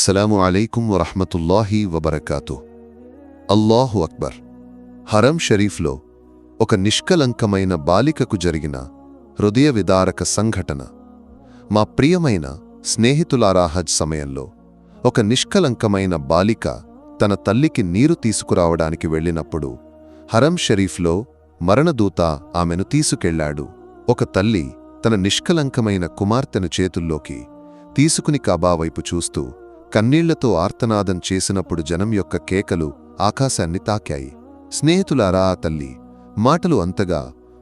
అస్సలం అలైకుం వరహమతుల్లాహి వబర్కాతు అల్లాహు అక్బర్ హరం షరీఫ్లో ఒక నిష్కలంకమైన బాలికకు జరిగిన హృదయ విదారక సంఘటన. మా ప్రియమైన స్నేహితులారాహజ్ సమయంలో ఒక నిష్కలంకమైన బాలిక తన తల్లికి నీరు తీసుకురావడానికి వెళ్ళినప్పుడు హరం షరీఫ్లో మరణదూత ఆమెను తీసుకెళ్ళాడు. ఒక తల్లి తన నిష్కలంకమైన కుమార్తెను చేతుల్లోకి తీసుకుని కాబా వైపు చూస్తూ కన్నీళ్ళతో ఆర్తనాదం చేసినప్పుడు జనం యొక్క కేకలు ఆకాశాన్ని తాకాయి. స్నేహితులారా ఆ తల్లి మాటలు అంతగా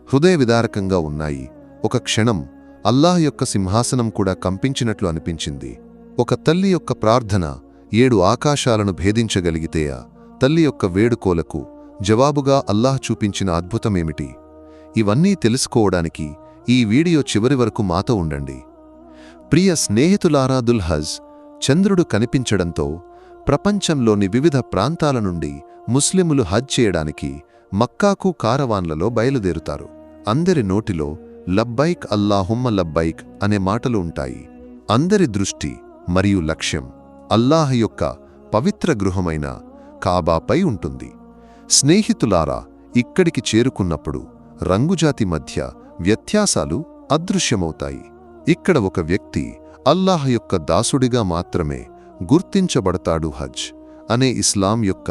హృదయ విదారకంగా ఉన్నాయి. ఒక క్షణం అల్లాహ్ యొక్క సింహాసనం కూడా కంపించినట్లు అనిపించింది. ఒక తల్లి యొక్క ప్రార్థన ఏడు ఆకాశాలను భేదించగలిగితేయా తల్లి యొక్క వేడుకోలకు జవాబుగా అల్లాహ్ చూపించిన అద్భుతమేమిటి? ఇవన్నీ తెలుసుకోవడానికి ఈ వీడియో చివరి వరకు మాతో ఉండండి. ప్రియ స్నేహితులారా దుల్హజ్ చంద్రుడు కనిపించడంతో ప్రపంచంలోని వివిధ ప్రాంతాల నుండి ముస్లిములు హజ్ చేయడానికి మక్కాకు కారవాన్లలో బయలుదేరుతారు. అందరి నోటిలో లబ్బైక్ అల్లాహుమ్మ లబ్బైక్ అనే మాటలు ఉంటాయి. అందరి దృష్టి మరియు లక్ష్యం అల్లాహ్ యొక్క పవిత్ర గృహమైన కాబాపై ఉంటుంది. స్నేహితులారా ఇక్కడికి చేరుకున్నప్పుడు రంగుజాతి మధ్య వ్యత్యాసాలు అదృశ్యమవుతాయి. ఇక్కడ ఒక వ్యక్తి అల్లాహ్ యొక్క దాసుడిగా మాత్రమే గుర్తించబడతాడు హజ్ అనే ఇస్లాం యొక్క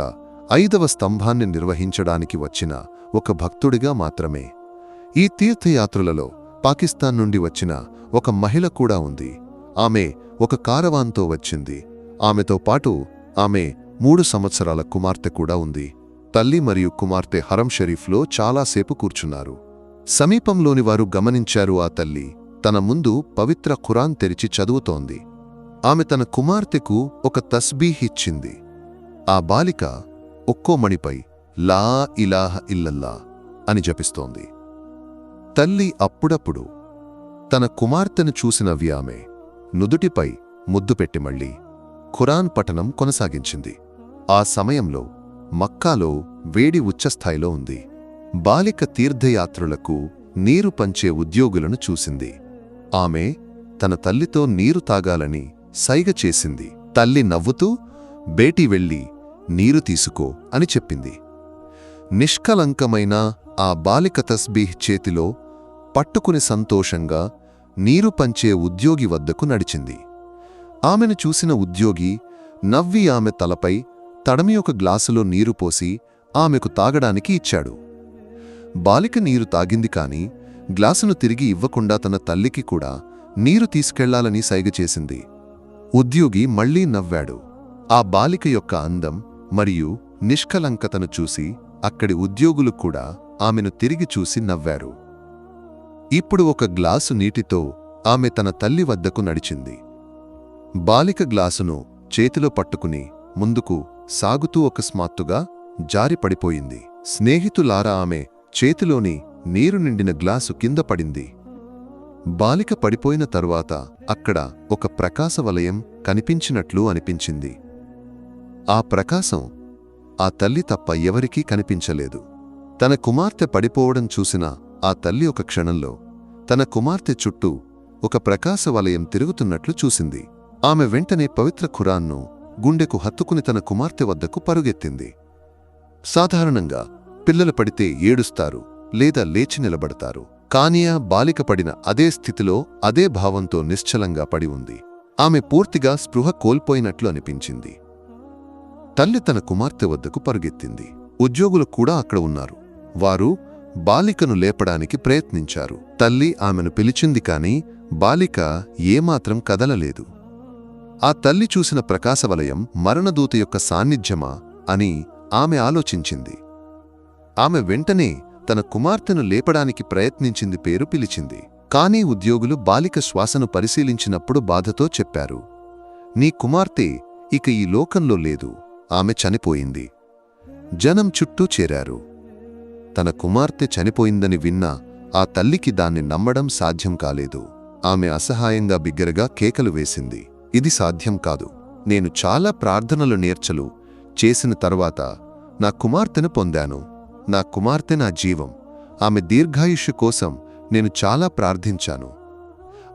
ఐదవ స్తంభాన్ని నిర్వహించడానికి వచ్చిన ఒక భక్తుడిగా మాత్రమే. ఈ తీర్థయాత్రలలో పాకిస్తాన్ నుండి వచ్చిన ఒక మహిళ కూడా ఉంది. ఆమె ఒక కారవాన్తో వచ్చింది. ఆమెతో పాటు ఆమె మూడు సంవత్సరాల కుమార్తె కూడా ఉంది. తల్లి మరియు కుమార్తె హరం షరీఫ్లో చాలాసేపు కూర్చున్నారు. సమీపంలోని వారు గమనించారు ఆ తల్లి. తన ముందు పవిత్ర ఖురాన్ తెరిచి చదువుతోంది. ఆమె తన కుమార్తెకు ఒక తస్బీహ్ ఇచ్చింది. ఆ బాలిక ఒక్కో మణిపై లా ఇలాహ ఇల్లల్లా అని జపిస్తోంది. తల్లి అప్పుడప్పుడు తన కుమార్తెను చూసిన వ్యామె నుదుటిపై ముద్దు పెట్టి మళ్ళీ ఖురాన్ పఠనం కొనసాగించింది. ఆ సమయంలో మక్కాలో వేడి ఉచ్చస్థాయిలో ఉంది. బాలిక తీర్థయాత్రులకు నీరు పంచే ఉద్యోగులను చూసింది. ఆమె తన తల్లితో నీరు తాగాలని సైగ చేసింది. తల్లి నవ్వుతూ బేటీ వెళ్ళి నీరు తీసుకో అని చెప్పింది. నిష్కలంకమైన ఆ బాలిక తస్బీహ్ చేతిలో పట్టుకుని సంతోషంగా నీరు పంచే ఉద్యోగి వద్దకు నడిచింది. ఆమెను చూసిన ఉద్యోగి నవ్వి ఆమె తలపై తడమి ఒక గ్లాసులో నీరు పోసి ఆమెకు తాగడానికి ఇచ్చాడు. బాలిక నీరు తాగింది కాని గ్లాసును తిరిగి ఇవ్వకుండా తన తల్లికి కూడా నీరు తీసుకెళ్ళాలని సైగచేసింది ఉద్యోగి మళ్ళీ నవ్వాడు. ఆ బాలిక యొక్క అందం మరియు నిష్కలంకతను చూసి అక్కడి ఉద్యోగులు కూడా ఆమెను తిరిగి చూసి నవ్వారు. ఇప్పుడు ఒక గ్లాసు నీటితో ఆమె తన తల్లి వద్దకు నడిచింది. బాలిక గ్లాసును చేతిలో పట్టుకుని ముందుకు సాగుతూ అకస్మాత్తుగా జారిపడిపోయింది. స్నేహితులారా ఆమె చేతిలోని నీరు నిండిన గ్లాసు కింద పడింది. బాలిక పడిపోయిన తరువాత అక్కడ ఒక ప్రకాశవలయం కనిపించినట్లు అనిపించింది. ఆ ప్రకాశం ఆ తల్లి తప్ప ఎవరికీ కనిపించలేదు. తన కుమార్తె పడిపోవడం చూసిన ఆ తల్లి ఒక క్షణంలో తన కుమార్తె చుట్టూ ఒక ప్రకాశవలయం తిరుగుతున్నట్లు చూసింది. ఆమె వెంటనే పవిత్ర ఖురాన్ను గుండెకు హత్తుకుని తన కుమార్తె వద్దకు పరుగెత్తింది. సాధారణంగా పిల్లలు పడితే ఏడుస్తారు. లేదా లేచి నిలబడతారు. కానియా బాలిక పడిన అదే స్థితిలో అదే భావంతో నిశ్చలంగా పడి ఉంది. ఆమె పూర్తిగా స్పృహ కోల్పోయినట్లు అనిపించింది. తల్లి తన కుమార్తె వద్దకు పరుగెత్తింది. ఉద్యోగులు కూడా అక్కడ ఉన్నారు. వారు బాలికను లేపడానికి ప్రయత్నించారు. తల్లి ఆమెను పిలిచింది కాని బాలిక ఏమాత్రం కదలలేదు. ఆ తల్లి చూసిన ప్రకాశవలయం మరణదూత యొక్క సాన్నిధ్యమా అని ఆమె ఆలోచించింది. ఆమె వెంటనే తన కుమార్తెను లేపడానికి ప్రయత్నించింది పేరు పిలిచింది. కానీ ఉద్యోగులు బాలిక శ్వాసను పరిశీలించినప్పుడు బాధతో చెప్పారు. నీ కుమార్తె ఇక ఈ లోకంలో లేదు. ఆమె చనిపోయింది. జనం చుట్టూ చేరారు. తన కుమార్తె చనిపోయిందని విన్నా ఆ తల్లికి దాన్ని నమ్మడం సాధ్యం కాలేదు. ఆమె అసహాయంగా బిగ్గరగా కేకలు వేసింది. ఇది సాధ్యం కాదు. నేను చాలా ప్రార్థనలు నేర్చలు. చేసిన తర్వాత నా కుమార్తెను పొందాను. నా కుమార్తె నా జీవం. ఆమె దీర్ఘాయుష్యు కోసం నేను చాలా ప్రార్థించాను.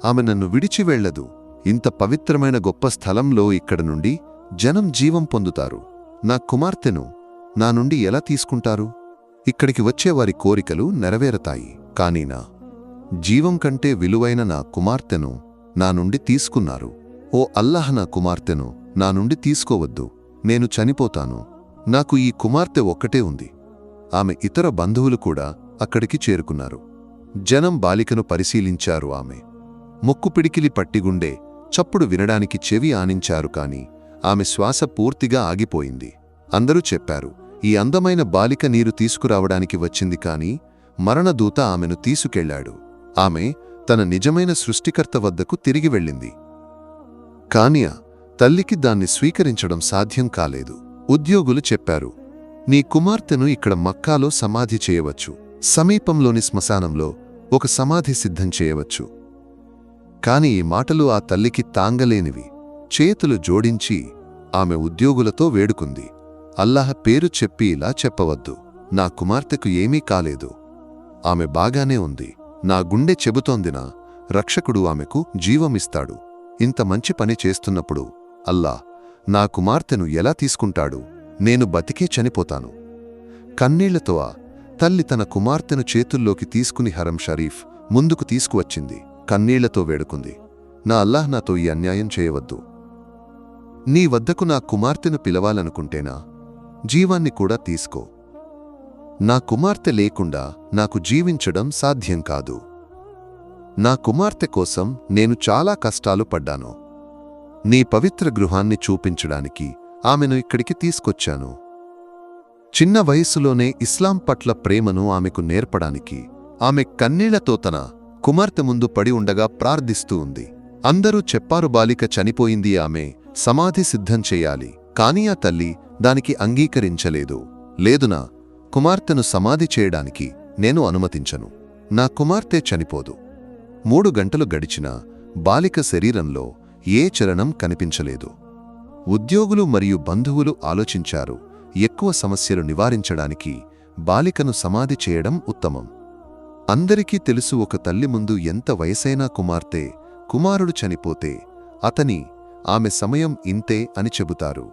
ఆమె నన్ను విడిచి వెళ్ళదు. ఇంత పవిత్రమైన గొప్ప స్థలంలో ఇక్కడ నుండి జనం జీవం పొందుతారు. నా కుమార్తెను నా నుండి ఎలా తీసుకుంటారు? ఇక్కడికి వచ్చేవారి కోరికలు నెరవేరతాయి. కానీ నా జీవం కంటే విలువైన నా కుమార్తెను నా నుండి తీసుకున్నారు. ఓ అల్లాహ్ నా కుమార్తెను నా నుండి తీసుకోవద్దు. నేను చనిపోతాను. నాకు ఈ కుమార్తె ఒక్కటే ఉంది. ఆమె ఇతర బంధువులు కూడా అక్కడికి చేరుకున్నారు. జనం బాలికను పరిశీలించారు ఆమె. ముక్కు పిడికిలి పట్టిగుండే చప్పుడు వినడానికి చెవి ఆనించారు కాని ఆమె శ్వాస పూర్తిగా ఆగిపోయింది. అందరూ చెప్పారు ఈ అందమైన బాలిక నీరు తీసుకురావడానికి వచ్చింది కాని మరణదూత ఆమెను తీసుకెళ్ళాడు. ఆమె తన నిజమైన సృష్టికర్త వద్దకు తిరిగి వెళ్ళింది. కానియా తల్లికి దాన్ని స్వీకరించడం సాధ్యం కాలేదు. ఉద్యోగులు చెప్పారు నీ కుమార్తెను ఇక్కడ మక్కాలో సమాధి చేయవచ్చు. సమీపంలోని శ్మశానంలో ఒక సమాధి సిద్ధం చేయవచ్చు. కాని ఈ మాటలు ఆ తల్లికి తాంగలేనివి. చేతులు జోడించి ఆమె ఉద్యోగులతో వేడుకుంది. అల్లాహ్ పేరు చెప్పి ఇలా చెప్పవద్దు. నా కుమార్తెకు ఏమీ కాలేదు. ఆమె బాగానే ఉంది. నా గుండె చెబుతోందినా రక్షకుడు ఆమెకు జీవమిస్తాడు. ఇంత మంచి పని చేస్తున్నప్పుడు అల్లా నా కుమార్తెను ఎలా తీసుకుంటాడు? నేను బతికే చనిపోతాను. కన్నీళ్ళతో తల్లి తన కుమార్తెను చేతుల్లోకి తీసుకుని హరం షరీఫ్ ముందుకు తీసుకువచ్చింది. కన్నీళ్ళతో వేడుకుంది. నా అల్లాహ్ నాతో ఈ అన్యాయం చేయవద్దు. నీ వద్దకు నా కుమార్తెను పిలవాలనుకుంటేనా? జీవాన్ని కూడా తీసుకో. నా కుమార్తె లేకుండా నాకు జీవించడం సాధ్యం కాదు. నా కుమార్తె కోసం నేను చాలా కష్టాలు పడ్డాను. నీ పవిత్ర గృహాన్ని చూపించడానికి ఆమెను ఇక్కడికి తీసుకొచ్చాను. చిన్న వయస్సులోనే ఇస్లాం పట్ల ప్రేమను ఆమెకు నేర్పడానికి ఆమె కన్నీళ్ళతో తన కుమార్తె ముందు పడి ఉండగా ప్రార్థిస్తూ ఉంది. అందరూ చెప్పారు బాలిక చనిపోయింది ఆమె సమాధి సిద్ధం చెయ్యాలి కానీ ఆ తల్లి దానికి అంగీకరించలేదు. లేదునా కుమార్తెను సమాధి చేయడానికి నేను అనుమతించను. నా కుమార్తె చనిపోదు. మూడు గంటలు గడిచినా బాలిక శరీరంలో ఏ చలనం కనిపించలేదు. ఉద్యోగులు మరియు బంధువులు ఆలోచించారు. ఎక్కువ సమస్యలు నివారించడానికి బాలికను సమాధి చేయడం ఉత్తమం. అందరికీ తెలుసు ఒక తల్లి ముందు ఎంత వయసైనా కుమార్తె కుమారుడు చనిపోతే అతని ఆమె సమయం ఇంతే అని చెబుతారు.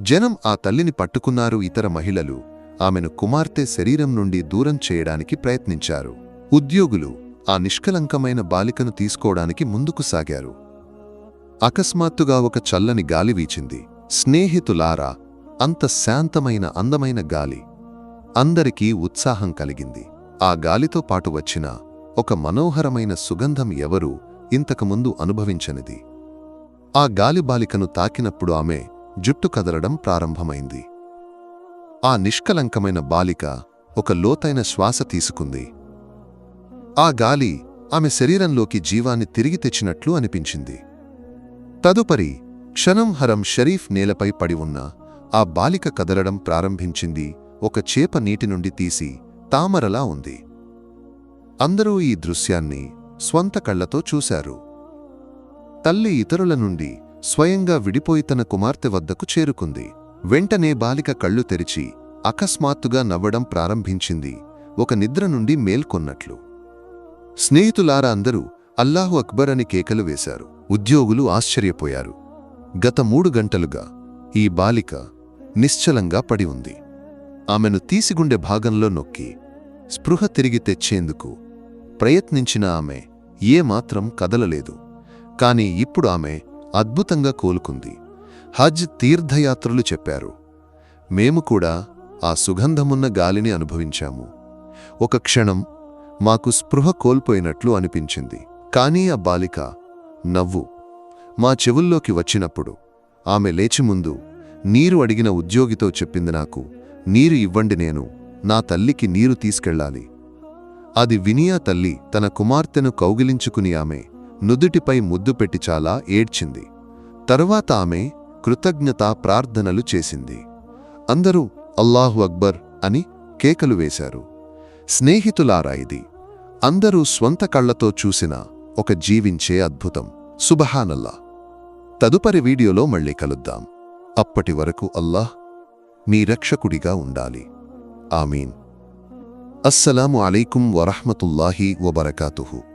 జనం ఆ తల్లిని పట్టుకున్నారు ఇతర మహిళలు. ఆమెను కుమార్తె శరీరం నుండి దూరం చేయడానికి ప్రయత్నించారు. ఉద్యోగులు ఆ నిష్కలంకమైన బాలికను తీసుకోవడానికి ముందుకు సాగారు. అకస్మాత్తుగా ఒక చల్లని గాలి వీచింది. స్నేహితులారా అంత శాంతమైన అందమైన గాలి అందరికీ ఉత్సాహం కలిగింది. ఆ గాలితో పాటు వచ్చిన ఒక మనోహరమైన సుగంధం ఎవరూ ఇంతకుముందు అనుభవించనిది. ఆ గాలి బాలికను తాకినప్పుడు ఆమె జుట్టు కదలడం ప్రారంభమైంది. ఆ నిష్కలంకమైన బాలిక ఒక లోతైన శ్వాస తీసుకుంది. ఆ గాలి ఆమె శరీరంలోకి జీవాన్ని తిరిగి తెచ్చినట్లు అనిపించింది. తదుపరి క్షణం హరం షరీఫ్ నేలపై పడి ఉన్న ఆ బాలిక కదలడం ప్రారంభించింది. ఒక చేప నీటి నుండి తీసి తామరలా ఉంది. అందరూ ఈ దృశ్యాన్ని స్వంత కళ్ళతో చూశారు. తల్లి ఇతరుల నుండి స్వయంగా విడిపోయి తన కుమార్తె వద్దకు చేరుకుంది. వెంటనే బాలిక కళ్ళు తెరిచి అకస్మాత్తుగా నవ్వడం ప్రారంభించింది. ఒక నిద్ర నుండి మేల్కొన్నట్లు. స్నేహితులారా అందరూ అల్లాహు అక్బర్ అని కేకలు వేశారు. ఉద్యోగులు ఆశ్చర్యపోయారు. గత మూడు గంటలుగా ఈ బాలిక నిశ్చలంగా పడి ఉంది. ఆమెను తీసిగుండె భాగంలో నొక్కి స్పృహ తిరిగి తెచ్చేందుకు ప్రయత్నించిన ఆమె ఏమాత్రం కదలలేదు. కాని ఇప్పుడు ఆమె అద్భుతంగా కోలుకుంది. హజ్ తీర్థయాత్రలు చెప్పారు. మేము కూడా ఆ సుగంధమున్న గాలిని అనుభవించాము. ఒక క్షణం మాకు స్పృహ కోల్పోయినట్లు అనిపించింది. కానీ ఆ బాలిక నవ్వు. మా చెవుల్లోకి వచ్చినప్పుడు ఆమె లేచి ముందు నీరు అడిగిన ఉద్యోగితో చెప్పింది నాకు నీరు ఇవ్వండి నేను నా తల్లికి నీరు తీసుకెళ్ళాలి. అది వినియా తల్లి తన కుమార్తెను కౌగిలించుకుని ఆమె నుదుటిపై ముద్దు పెట్టి చాలా ఏడ్చింది. తరువాత ఆమె కృతజ్ఞతా ప్రార్థనలు చేసింది. అందరూ అల్లాహు అక్బర్ అని కేకలు వేశారు. స్నేహితులారా ఇది. అందరూ స్వంత కళ్ళతో చూసిన ఒక జీవించే అద్భుతం. సుబహానల్లా తదుపరి వీడియోలో మళ్ళీ కలుద్దాం. అప్పటి వరకు అల్లాహ్ మీ రక్షకుడిగా ఉండాలి. ఆమీన్. అస్సలాము అలైకుం వరహ్మతుల్లాహి వబరకాతుహు.